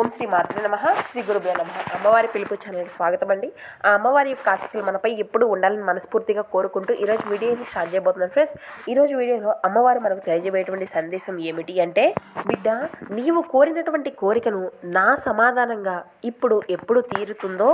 ఓం శ్రీ మాతృ నమ. శ్రీ గురుభ్యో నమ. అమ్మవారి పిలుపు ఛానల్కి స్వాగతం అండి. ఆ అమ్మవారి యొక్క ఆసక్తులు మనపై ఎప్పుడు ఉండాలని మనస్ఫూర్తిగా కోరుకుంటూ ఈరోజు వీడియోని స్టార్ట్ చేయబోతున్నాను ఫ్రెండ్స్ ఈరోజు వీడియోలో అమ్మవారు మనకు తెలియజేయటువంటి సందేశం ఏమిటి అంటే బిడ్డ నీవు కోరినటువంటి కోరికను నా సమాధానంగా ఇప్పుడు ఎప్పుడు తీరుతుందో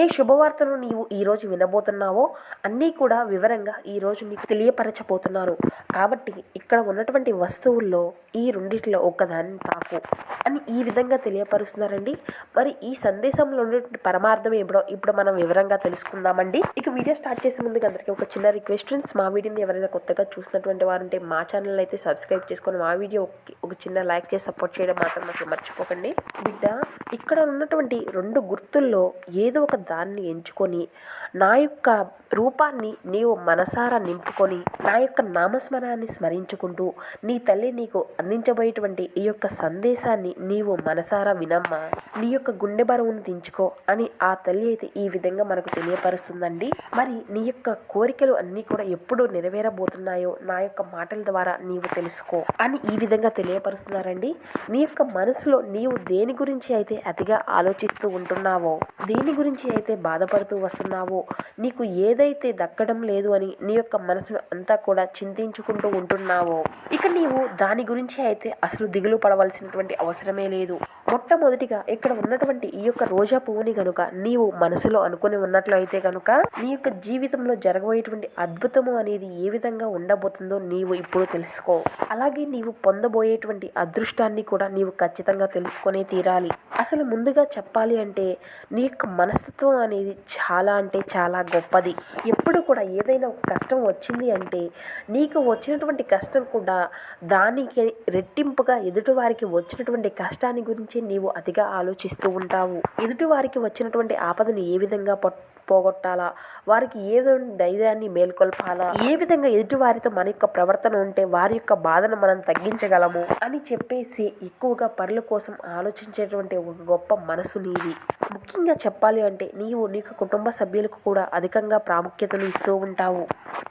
ఏ శుభవార్తను నీవు ఈరోజు వినబోతున్నావో అన్నీ కూడా వివరంగా ఈరోజు నీకు తెలియపరచబోతున్నాను. కాబట్టి ఇక్కడ ఉన్నటువంటి వస్తువుల్లో ఈ రెండిట్లో ఒక్కదాన్ని తాకు అని ఈ విధంగా తెలియపరుస్తున్నారండి మరి ఈ సందేశంలో ఉన్నటువంటి పరమార్థం ఏమిటో ఇప్పుడు మనం వివరంగా తెలుసుకుందామండి. ఇక వీడియో స్టార్ట్ చేసే ముందుగా అందరికీ ఒక చిన్న రిక్వెస్ట్ ఫ్రెండ్స్. మా వీడియోని ఎవరైనా కొత్తగా చూసినటువంటి వారు ఉంటే మా ఛానల్ అయితే సబ్స్క్రైబ్ చేసుకొని మా వీడియో ఒక చిన్న లైక్ చేసి సపోర్ట్ చేయడం మాత్రం అసలు మర్చిపోకండి. బిడ్డ ఇక్కడ ఉన్నటువంటి రెండు గుర్తుల్లో ఏదో ఒక దాన్ని ఎంచుకొని నా యొక్క రూపాన్ని నీవు మనసారా నింపుకొని నా యొక్క నామస్మరాన్ని స్మరించుకుంటూ నీ తల్లి నీకు అందించబోయేటువంటి ఈ యొక్క సందేశాన్ని నీవు మనసారా విన వినమ్మా నీ యొక్క గుండె బరువును దించుకో అని ఆ తల్లి అయితే ఈ విధంగా మనకు తెలియపరుస్తుందండి. మరి నీ యొక్క కోరికలు అన్నీ కూడా ఎప్పుడు నెరవేరబోతున్నాయో నా యొక్క మాటల ద్వారా నీవు తెలుసుకో అని ఈ విధంగా తెలియపరుస్తున్నారండి. నీ యొక్క మనసులో నీవు దేని గురించి అయితే అతిగా ఆలోచిస్తూ ఉంటున్నావో దేని గురించి అయితే బాధపడుతూ వస్తున్నావో నీకు ఏదైతే దక్కడం లేదు అని నీ యొక్క మనసును అంతా కూడా చింతించుకుంటూ ఉంటున్నావో ఇక నీవు దాని గురించి అయితే అసలు దిగులు పడవలసినటువంటి అవసరమే లేదు. మొట్టమొదటిగా ఇక్కడ ఉన్నటువంటి ఈ యొక్క రోజా పువ్వుని గనుక నీవు మనసులో అనుకుని ఉన్నట్లు అయితే కనుక నీ యొక్క జీవితంలో జరగబోయేటువంటి అద్భుతము అనేది ఏ విధంగా ఉండబోతుందో నీవు ఇప్పుడు తెలుసుకో. అలాగే నీవు పొందబోయేటువంటి అదృష్టాన్ని కూడా నీవు ఖచ్చితంగా తెలుసుకునే తీరాలి. అసలు ముందుగా చెప్పాలి అంటే నీ యొక్క మనస్తత్వం అనేది చాలా అంటే చాలా గొప్పది. ఎప్పుడు కూడా ఏదైనా ఒక కష్టం వచ్చింది అంటే నీకు వచ్చినటువంటి కష్టం కూడా దానికి రెట్టింపుగా ఎదుటివారికి వచ్చినటువంటి కష్టాన్ని గురించి నీవు అతిగా ఆలోచిస్తూ ఉంటావు. ఎదుటి వారికి వచ్చినటువంటి ఆపదను ఏ విధంగా పట్ పోగొట్టాలా? వారికి ఏ విధమైన ధైర్యాన్ని మేల్కొల్పాలా? ఏ విధంగా ఎదుటివారితో మన యొక్క ప్రవర్తన ఉంటే వారి యొక్క బాధను మనం తగ్గించగలము? అని చెప్పేసి ఎక్కువగా పరుల కోసం ఆలోచించేటువంటి ఒక గొప్ప మనసు నీది. ముఖ్యంగా చెప్పాలి అంటే నీవు నీ యొక్క కుటుంబ సభ్యులకు కూడా అధికంగా ప్రాముఖ్యతను ఇస్తూ ఉంటావు.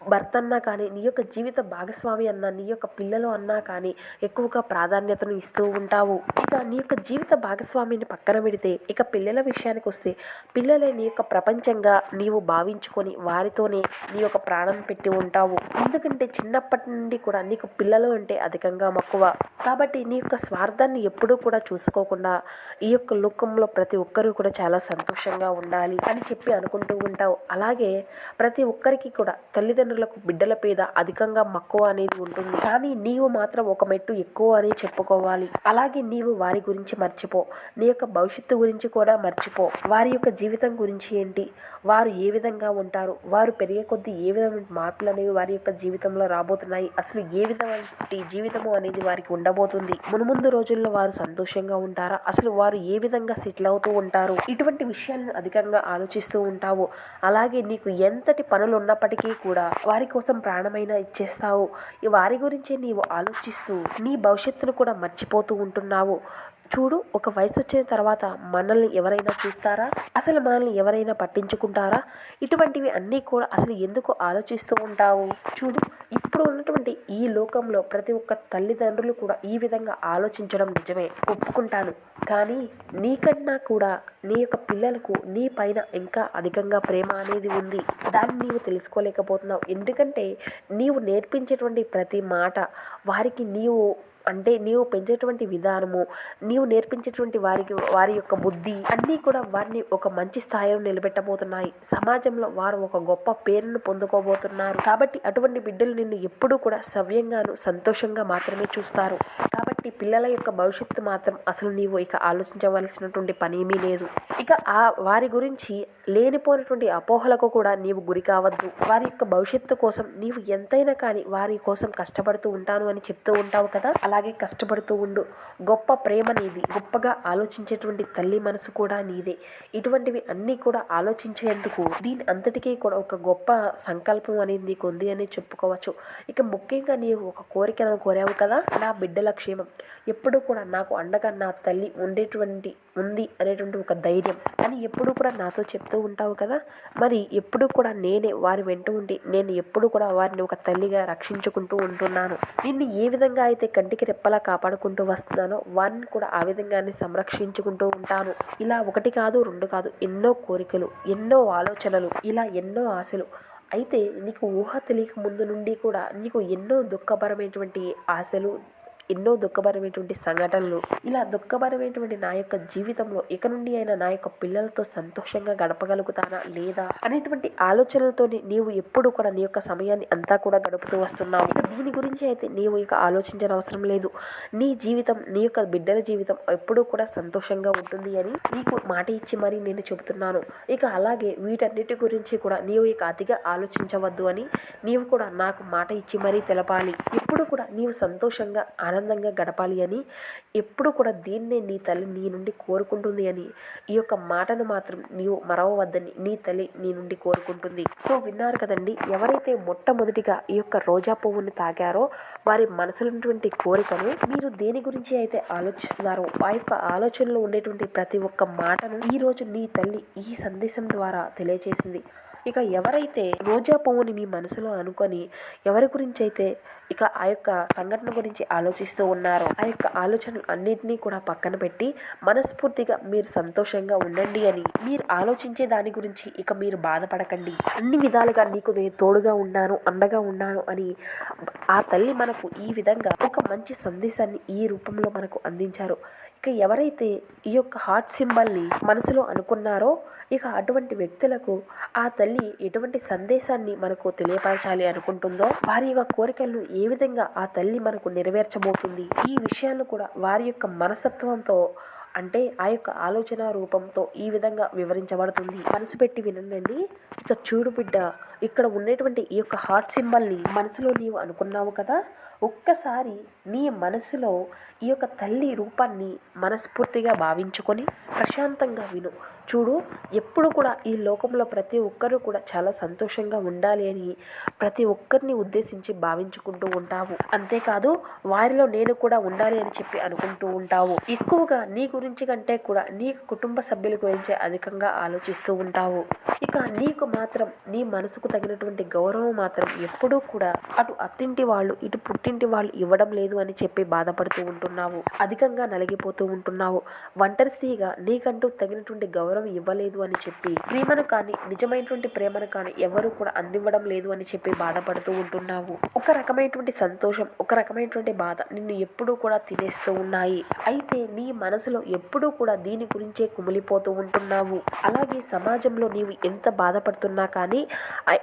భర్త అన్నా కానీ నీ యొక్క జీవిత భాగస్వామి అన్నా నీ యొక్క పిల్లలు అన్నా కానీ ఎక్కువగా ప్రాధాన్యతను ఇస్తూ ఉంటావు. ఇక నీ యొక్క జీవిత భాగస్వామిని పక్కన పెడితే ఇక పిల్లల విషయానికి వస్తే పిల్లలే నీ యొక్క ప్రపంచంగా నీవు భావించుకొని వారితోనే నీ యొక్క ప్రాణం పెట్టి ఉంటావు. ఎందుకంటే చిన్నప్పటి నుండి కూడా నీకు పిల్లలు అంటే అధికంగా మక్కువ. కాబట్టి నీ యొక్క స్వార్థాన్ని ఎప్పుడూ కూడా చూసుకోకుండా ఈ యొక్క లోకంలో ప్రతి ఒక్కరూ కూడా చాలా సంతోషంగా ఉండాలి అని చెప్పి అనుకుంటూ ఉంటావు. అలాగే ప్రతి ఒక్కరికి కూడా తల్లిదండ్రులకు బిడ్డల పేద అధికంగా మక్కువ అనేది ఉంటుంది. కానీ నీవు మాత్రం ఒక మెట్టు ఎక్కువ అని చెప్పుకోవాలి. అలాగే నీవు వారి గురించి మర్చిపో. నీ యొక్క భవిష్యత్తు గురించి కూడా మర్చిపో. వారి యొక్క జీవితం గురించి ఏంటి? వారు ఏ విధంగా ఉంటారు? వారు పెరిగే కొద్దీ ఏ విధమైన మార్పులు అనేవి వారి యొక్క జీవితంలో రాబోతున్నాయి? అసలు ఏ విధమైన జీవితము అనేది వారికి ఉండబోతుంది? మునుముందు రోజుల్లో వారు సంతోషంగా ఉంటారా? అసలు వారు ఏ విధంగా సెటిల్ అవుతూ ఉంటారు? ఇటువంటి విషయాలను అధికంగా ఆలోచిస్తూ ఉంటావు. అలాగే నీకు ఎంతటి పనులు ఉన్నప్పటికీ కూడా వారి కోసం ప్రాణమైనా ఇచ్చేస్తావు. వారి గురించే నీవు ఆలోచిస్తూ నీ భవిష్యత్తును కూడా మర్చిపోతూ ఉంటున్నావు. చూడు ఒక వయసు వచ్చిన తర్వాత మనల్ని ఎవరైనా చూస్తారా? అసలు మనల్ని ఎవరైనా పట్టించుకుంటారా? ఇటువంటివి అన్నీ కూడా అసలు ఎందుకు ఆలోచిస్తూ ఉంటావు? చూడు ఇప్పుడు ఉన్నటువంటి ఈ లోకంలో ప్రతి ఒక్క తల్లిదండ్రులు కూడా ఈ విధంగా ఆలోచించడం నిజమే. ఒప్పుకుంటాను. కానీ నీకన్నా కూడా నీ యొక్క పిల్లలకు నీ పైన ఇంకా అధికంగా ప్రేమ అనేది ఉంది. దాన్ని నీవు తెలుసుకోలేకపోతున్నావు. ఎందుకంటే నీవు నేర్పించేటువంటి ప్రతి మాట వారికి నీవు అంటే నీవు పెంచేటువంటి విధానము నీవు నేర్పించేటువంటి వారికి వారి యొక్క బుద్ధి అన్నీ కూడా వారిని ఒక మంచి స్థాయిలో నిలబెట్టబోతున్నాయి. సమాజంలో వారు ఒక గొప్ప పేరును పొందుకోబోతున్నారు. కాబట్టి అటువంటి బిడ్డలు నిన్ను ఎప్పుడూ కూడా సవ్యంగాను సంతోషంగా మాత్రమే చూస్తారు. కాబట్టి పిల్లల యొక్క భవిష్యత్తు మాత్రం అసలు నీవు ఇక ఆలోచించవలసినటువంటి పని ఏమీ లేదు. ఇక ఆ వారి గురించి లేనిపోయినటువంటి అపోహలకు కూడా నీవు గురి కావద్దు. వారి యొక్క భవిష్యత్తు కోసం నీవు ఎంతైనా కానీ వారి కోసం కష్టపడుతూ ఉంటాను అని చెప్తూ ఉంటావు కదా? అలాగే కష్టపడుతూ ఉండు. గొప్ప ప్రేమ నీది. గొప్పగా ఆలోచించేటువంటి తల్లి మనసు కూడా నీదే. ఇటువంటివి అన్నీ కూడా ఆలోచించేందుకు దీని అంతటికీ కూడా ఒక గొప్ప సంకల్పం అనేది నీకు ఉంది అని చెప్పుకోవచ్చు. ఇక ముఖ్యంగా నీవు ఒక కోరికను కోరావు కదా? నా బిడ్డల క్షేమం. ఎప్పుడు కూడా నాకు అండగా నా తల్లి ఉండేటువంటి ఉంది అనేటువంటి ఒక ధైర్యం అని ఎప్పుడు కూడా నాతో చెప్తూ ఉంటావు కదా? మరి ఎప్పుడు కూడా నేనే వారి వెంట ఉండి నేను ఎప్పుడు కూడా వారిని ఒక తల్లిగా రక్షించుకుంటూ ఉంటున్నాను. నిన్ను ఏ విధంగా అయితే కంటికి రెప్పలా కాపాడుకుంటూ వస్తున్నానో వారిని కూడా ఆ విధంగానే సంరక్షించుకుంటూ ఉంటాను. ఇలా ఒకటి కాదు రెండు కాదు ఎన్నో కోరికలు ఎన్నో ఆలోచనలు ఇలా ఎన్నో ఆశలు. అయితే నీకు ఊహ తెలియక ముందు నుండి కూడా నీకు ఎన్నో దుఃఖపరమైనటువంటి ఆశలు ఎన్నో దుఃఖభరమైనటువంటి సంఘటనలు. ఇలా దుఃఖభరమైనటువంటి నా యొక్క జీవితంలో ఇక నుండి అయినా నా యొక్క పిల్లలతో సంతోషంగా గడపగలుగుతానా లేదా అనేటువంటి ఆలోచనలతోని నీవు ఎప్పుడు కూడా నీ యొక్క సమయాన్ని అంతా కూడా గడుపుతూ వస్తున్నావు. ఇక దీని గురించి అయితే నీవు ఇక ఆలోచించిన అవసరం లేదు. నీ జీవితం నీ యొక్క బిడ్డల జీవితం ఎప్పుడూ కూడా సంతోషంగా ఉంటుంది అని నీకు మాట ఇచ్చి మరీ నేను చెబుతున్నాను. ఇక అలాగే వీటన్నిటి గురించి కూడా నీవు ఇక అతిగా ఆలోచించవద్దు అని నీవు కూడా నాకు మాట ఇచ్చి మరీ తెలపాలి. ఎప్పుడు కూడా నీవు సంతోషంగా ఆనందంగా గడపాలి అని ఎప్పుడు కూడా దీన్నే నీ తల్లి నీ నుండి కోరుకుంటుంది అని ఈ యొక్క మాటను మాత్రం నీవు మరవవద్దని నీ తల్లి నీ నుండి కోరుకుంటుంది. సో విన్నారు కదండి ఎవరైతే మొట్టమొదటిగా ఈ యొక్క రోజా పువ్వుని తాగారో వారి మనసులో ఉన్నటువంటి కోరికను మీరు దేని గురించి అయితే ఆలోచిస్తున్నారో ఆ యొక్క ఆలోచనలో ఉండేటువంటి ప్రతి ఒక్క మాటను ఈ రోజు నీ తల్లి ఈ సందేశం ద్వారా తెలియజేసింది ఇక ఎవరైతే రోజా పువ్వుని మీ మనసులో అనుకొని ఎవరి గురించి అయితే ఇక ఆ యొక్క సంఘటన గురించి ఆలోచిస్తూ ఉన్నారో ఆ యొక్క ఆలోచనలు అన్నింటినీ కూడా పక్కన పెట్టి మనస్ఫూర్తిగా మీరు సంతోషంగా ఉండండి అని మీరు ఆలోచించే దాని గురించి ఇక మీరు బాధపడకండి. అన్ని విధాలుగా నీకు నేను తోడుగా ఉన్నాను అండగా ఉన్నాను అని ఆ తల్లి మనకు ఈ విధంగా ఒక మంచి సందేశాన్ని ఈ రూపంలో మనకు అందించారు. ఇక ఎవరైతే ఈ యొక్క హార్ట్ సింబల్ని మనసులో అనుకున్నారో ఇక అటువంటి వ్యక్తులకు ఆ తల్లి ఎటువంటి సందేశాన్ని మనకు తెలియపరచాలి అనుకుంటుందో వారి యొక్క కోరికలను ఏ విధంగా ఆ తల్లి మనకు నెరవేర్చబోతుంది? ఈ విషయాలను కూడా వారి యొక్క మనసత్వంతో అంటే ఆ యొక్క ఆలోచన రూపంతో ఈ విధంగా వివరించబడుతుంది. మనసు పెట్టి వినండి. ఇక చూడు బిడ్డ ఇక్కడ ఉండేటువంటి ఈ యొక్క హార్ట్ సింబల్ని మనసులో నీవు అనుకున్నావు కదా? ఒక్కసారి నీ మనసులో ఈ యొక్క తల్లి రూపాన్ని మనస్ఫూర్తిగా భావించుకొని ప్రశాంతంగా విను. చూడు ఎప్పుడు కూడా ఈ లోకంలో ప్రతి ఒక్కరూ కూడా చాలా సంతోషంగా ఉండాలి అని ప్రతి ఒక్కరిని ఉద్దేశించి భావించుకుంటూ ఉంటావు. అంతేకాదు వారిలో నేను కూడా ఉండాలి అని చెప్పి అనుకుంటూ ఉంటావు. ఎక్కువగా నీ గురించి కంటే కూడా నీ కుటుంబ సభ్యుల గురించే అధికంగా ఆలోచిస్తూ ఉంటావు. ఇక నీకు మాత్రం నీ మనసుకు తగినటువంటి గౌరవం మాత్రం ఎప్పుడూ కూడా అటు అత్తింటి వాళ్ళు ఇటు పుట్టింటి వాళ్ళు ఇవ్వడం లేదు అని చెప్పి బాధపడుతూ ఉంటున్నావు? అధికంగా నలిగిపోతూ ఉంటున్నావు. ఒంటరిగా నీకంటూ తగినటువంటి గౌరవం ఇవ్వలేదు అని చెప్పి ప్రేమను కానీ నిజమైనటువంటి ప్రేమను కానీ ఎవరు కూడా అందివ్వడం లేదు అని చెప్పి బాధపడుతూ ఉంటున్నావు. ఒక రకమైనటువంటి సంతోషం ఒక రకమైనటువంటి బాధ నిన్ను ఎప్పుడూ కూడా తినేస్తూ ఉన్నాయి. అయితే నీ మనసులో ఎప్పుడూ కూడా దీని గురించే కుమిలిపోతూ ఉంటున్నావు. అలాగే సమాజంలో నీవు ఎంత బాధపడుతున్నా కానీ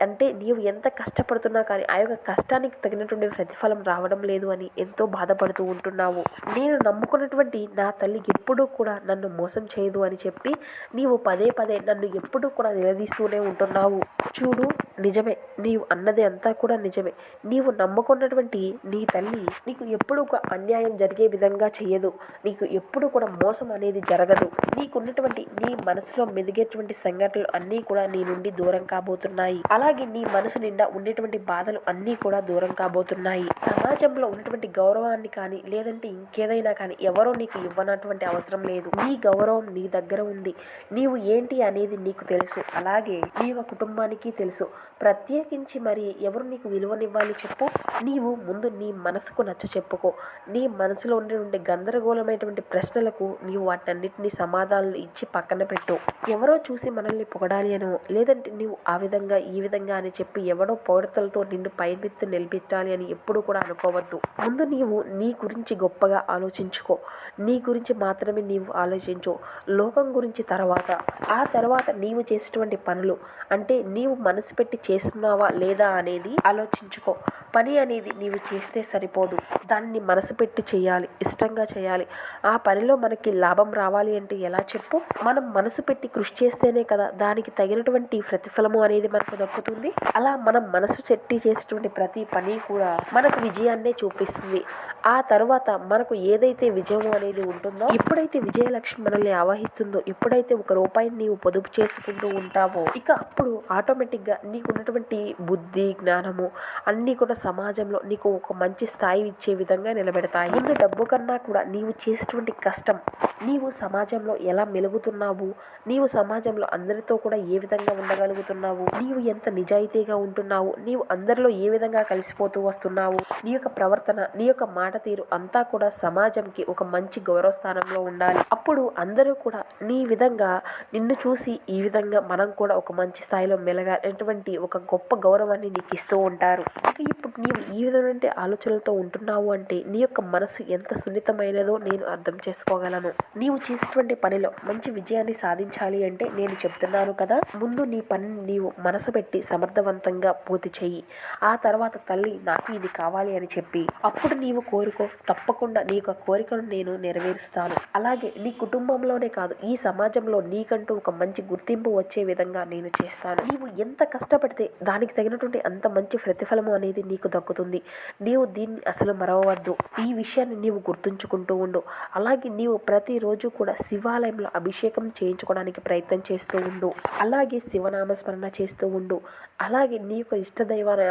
అంటే నీవు ఎంత కష్టపడుతున్నా కానీ ఆ యొక్క కష్టానికి తగినటువంటి ప్రతిఫలం రావడం లేదు అని ఎంతో బాధపడుతూ ఉంటున్నావు. నేను నమ్ముకున్నటువంటి నా తల్లి ఎప్పుడూ కూడా నన్ను మోసం చేయదు అని చెప్పి నీవు పదే పదే నన్ను ఎప్పుడూ కూడా నిలదీస్తూనే ఉంటున్నావు. చూడు నిజమే నీవు అన్నది అంతా కూడా నిజమే. నీవు నమ్ముకున్నటువంటి నీ తల్లి నీకు ఎప్పుడు ఒక అన్యాయం జరిగే విధంగా చేయదు. నీకు ఎప్పుడు కూడా మోసం అనేది జరగదు. నీకున్నటువంటి నీ మనసులో మెదిగేటువంటి సంఘటనలు అన్నీ కూడా నీ నుండి దూరం కాబోతున్నాయి. అలాగే నీ మనసు నిండా ఉండేటువంటి బాధలు అన్నీ కూడా దూరం కాబోతున్నాయి. సమాజంలో ఉన్నటువంటి గౌరవాన్ని కానీ లేదంటే ఇంకేదైనా కానీ ఎవరో నీకు ఇవ్వనటువంటి అవసరం లేదు. నీ గౌరవం నీ దగ్గర ఉంది. నీవు ఏంటి అనేది నీకు తెలుసు. అలాగే నీ యొక్క కుటుంబానికి తెలుసు. ప్రత్యేకించి మరి ఎవరు నీకు విలువనివ్వాలి చెప్పు. నీవు ముందు నీ మనసుకు నచ్చ చెప్పుకో. నీ మనసులో ఉండేటువంటి గందరగోళమైనటువంటి ప్రశ్నలకు నీవు వాటన్నిటిని సమాధానాలు ఇచ్చి పక్కన పెట్టు. ఎవరో చూసి మనల్ని పొగడాలి అనో లేదంటే నీవు ఆ విధంగా ఈ విధంగా అని చెప్పి ఎవడో పొగడతలతో నిన్ను పైపెత్తు నిలిపించాలి అని ఎప్పుడు కూడా అనుకోవద్దు. ముందు నీవు నీ గురించి గొప్పగా ఆలోచించుకో. నీ గురించి మాత్రమే నీవు ఆలోచించు. లోకం గురించి తర్వాత. ఆ తర్వాత నీవు చేసేటువంటి పనులు. అంటే నీవు మనసు పెట్టి చేస్తున్నావా లేదా అనేది ఆలోచించుకో. పని అనేది నీవు చేస్తే సరిపోదు. దాన్ని మనసు పెట్టి చేయాలి ఇష్టంగా చేయాలి. ఆ పనిలో మనకి లాభం రావాలి అంటే ఎలా చెప్పు? మనం మనసు పెట్టి కృషి చేస్తేనే కదా దానికి తగినటువంటి ప్రతిఫలము అనేది మనకు దక్కుతుంది. అలా మనం మనసు చెట్టి చేసేటువంటి ప్రతి పని కూడా మనకు విజయాన్నే చూపిస్తుంది. ఆ తర్వాత మనకు ఏదైతే విజయం అనేది ఉంటుందో ఎప్పుడైతే విజయలక్ష్మి మనల్ని ఆవహిస్తుందో ఎప్పుడైతే ఒక రూపాయిని నీవు పొదుపు చేసుకుంటూ ఉంటావో ఇక అప్పుడు ఆటోమేటిక్గా నీ నీకు ఉన్నటువంటి బుద్ధి జ్ఞానము అన్నీ కూడా సమాజంలో నీకు ఒక మంచి స్థాయి ఇచ్చే విధంగా నిలబెడతాయి. ముందు డబ్బు కన్నా కూడా నీవు చేసేటువంటి కష్టం నీవు సమాజంలో ఎలా మెలుగుతున్నావు? నీవు సమాజంలో అందరితో కూడా ఏ విధంగా ఉండగలుగుతున్నావు? నీవు ఎంత నిజాయితీగా ఉంటున్నావు? నీవు అందరిలో ఏ విధంగా కలిసిపోతూ వస్తున్నావు? నీ యొక్క ప్రవర్తన నీ యొక్క మాట తీరు అంతా కూడా సమాజంకి ఒక మంచి గౌరవ స్థానంలో ఉండాలి. అప్పుడు అందరూ కూడా నీ విధంగా నిన్ను చూసి ఈ విధంగా మనం కూడా ఒక మంచి స్థాయిలో మెలగాలి. మెలగాలనేటువంటి ఒక గొప్ప గౌరవాన్ని నీకు ఇస్తూ ఉంటారు. ఇక ఇప్పుడు నీవు ఈ విధమైన ఆలోచనలతో ఉంటున్నావు అంటే నీ యొక్క మనసు ఎంత సున్నితమైనదో నేను అర్థం చేసుకోగలను. నీవు చేసేటువంటి పనిలో మంచి విజయాన్ని సాధించాలి అంటే నేను చెప్తున్నాను కదా ముందు నీ పనిని నీవు మనసు పెట్టి సమర్థవంతంగా పూర్తి చెయ్యి. ఆ తర్వాత తల్లి నాకు ఇది కావాలి అని చెప్పి. అప్పుడు నీవు కోరుకో తప్పకుండా నీ యొక్క కోరికను నేను నెరవేరుస్తాను. అలాగే నీ కుటుంబంలోనే కాదు ఈ సమాజంలో నీకంటూ ఒక మంచి గుర్తింపు వచ్చే విధంగా నేను చేస్తాను. నీవు ఎంత కష్టపడితే దానికి తగినటువంటి అంత మంచి ప్రతిఫలము అనేది నీకు దక్కుతుంది. నీవు దీన్ని అసలు మరవవద్దు. ఈ విషయాన్ని నీవు గుర్తుంచుకుంటూ ఉండు. అలాగే నీవు ప్రతిరోజు కూడా శివాలయంలో అభిషేకం చేయించుకోవడానికి ప్రయత్నం చేస్తూ ఉండు. అలాగే శివనామస్మరణ చేస్తూ ఉండు. అలాగే నీ యొక్క ఇష్టదైవాన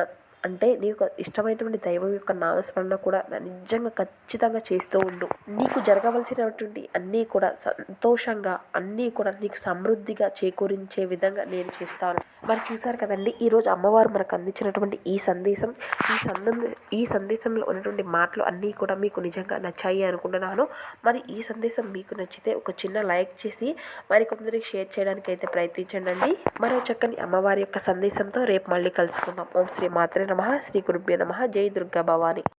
అంటే నీ యొక్క ఇష్టమైనటువంటి దైవం యొక్క నామస్మరణ కూడా నిజంగా ఖచ్చితంగా చేస్తూ ఉండు. నీకు జరగవలసినటువంటి అన్నీ కూడా సంతోషంగా అన్నీ కూడా నీకు సమృద్ధిగా చేకూరించే విధంగా నేను చేస్తాను. మరి చూసారు కదండి ఈరోజు అమ్మవారు మనకు అందించినటువంటి ఈ సందేశం. ఈ సందం ఈ సందేశంలో ఉన్నటువంటి మాటలు అన్నీ కూడా మీకు నిజంగా నచ్చాయి అనుకుంటున్నాను. మరి ఈ సందేశం మీకు నచ్చితే ఒక చిన్న లైక్ చేసి మరి కొందరికి షేర్ చేయడానికి అయితే ప్రయత్నించండి మరో చక్కని అమ్మవారి యొక్క సందేశంతో రేపు మళ్ళీ కలుసుకుందాం. ఓం శ్రీ మాత్రం నమ. శ్రీ గురుభ్యో నమ. జై దుర్గా భవాని.